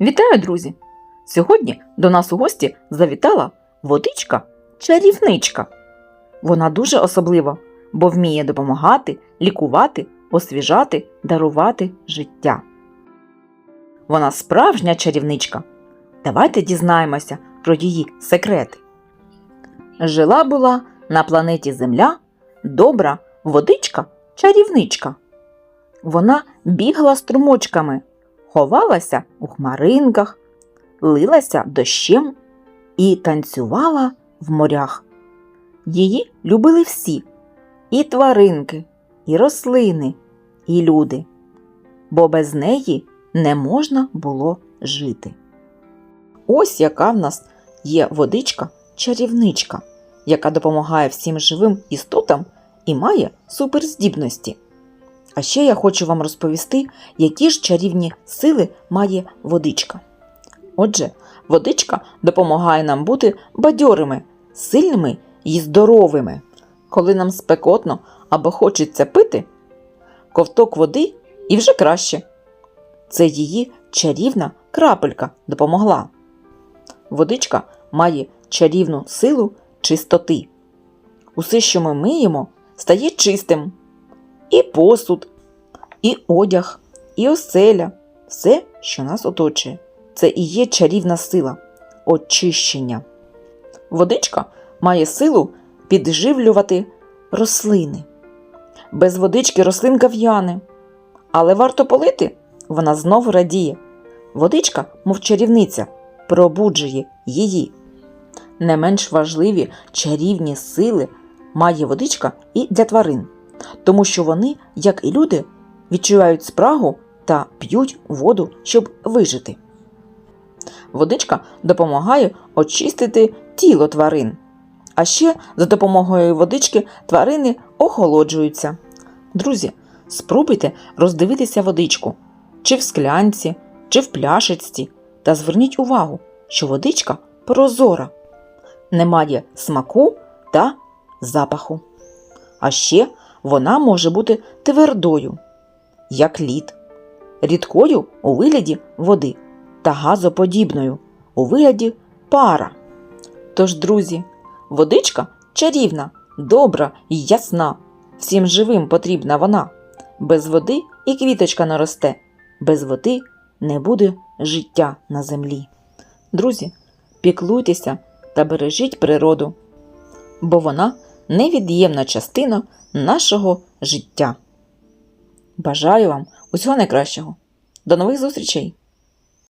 Вітаю, друзі! Сьогодні до нас у гості завітала водичка чарівничка. Вона дуже особлива, бо вміє допомагати, лікувати, освіжати, дарувати життя. Вона справжня чарівничка. Давайте дізнаємося про її секрети. Жила була на планеті Земля добра водичка чарівничка. Вона бігла струмочками, ховалася у хмаринках, лилася дощем і танцювала в морях. Її любили всі і тваринки, і рослини, і люди, бо без неї не можна було жити. Ось яка в нас є водичка чарівничка, яка допомагає всім живим істотам і має суперздібності. А ще я хочу вам розповісти, які ж чарівні сили має водичка. Отже, водичка допомагає нам бути бадьорими, сильними і здоровими. Коли нам спекотно або хочеться пити, ковток води і вже краще. Це її чарівна крапелька допомогла. Водичка має чарівну силу чистоти. Усе, що ми миємо, стає чистим. І посуд, і одяг, і оселя, все, що нас оточує. Це і є чарівна сила очищення. Водичка має силу підживлювати рослини. Без водички рослинка в'яне. Але варто полити, вона знову радіє. Водичка, мов чарівниця, пробуджує її. Не менш важливі чарівні сили має водичка і для тварин, тому що вони, як і люди, відчувають спрагу та п'ють воду, щоб вижити. Водичка допомагає очистити тіло тварин. А ще за допомогою водички тварини охолоджуються. Друзі, спробуйте роздивитися водичку чи в склянці, чи в пляшечці, та зверніть увагу, що водичка прозора, не має смаку та запаху. А ще вона може бути твердою, як лід, рідкою у вигляді води та газоподібною у вигляді пара. Тож, друзі, водичка чарівна, добра і ясна. Всім живим потрібна вона. Без води і квіточка не росте, без води не буде життя на землі. Друзі, піклуйтеся та бережіть природу, бо вона невід'ємна частина нашого життя. Бажаю вам усього найкращого. До нових зустрічей!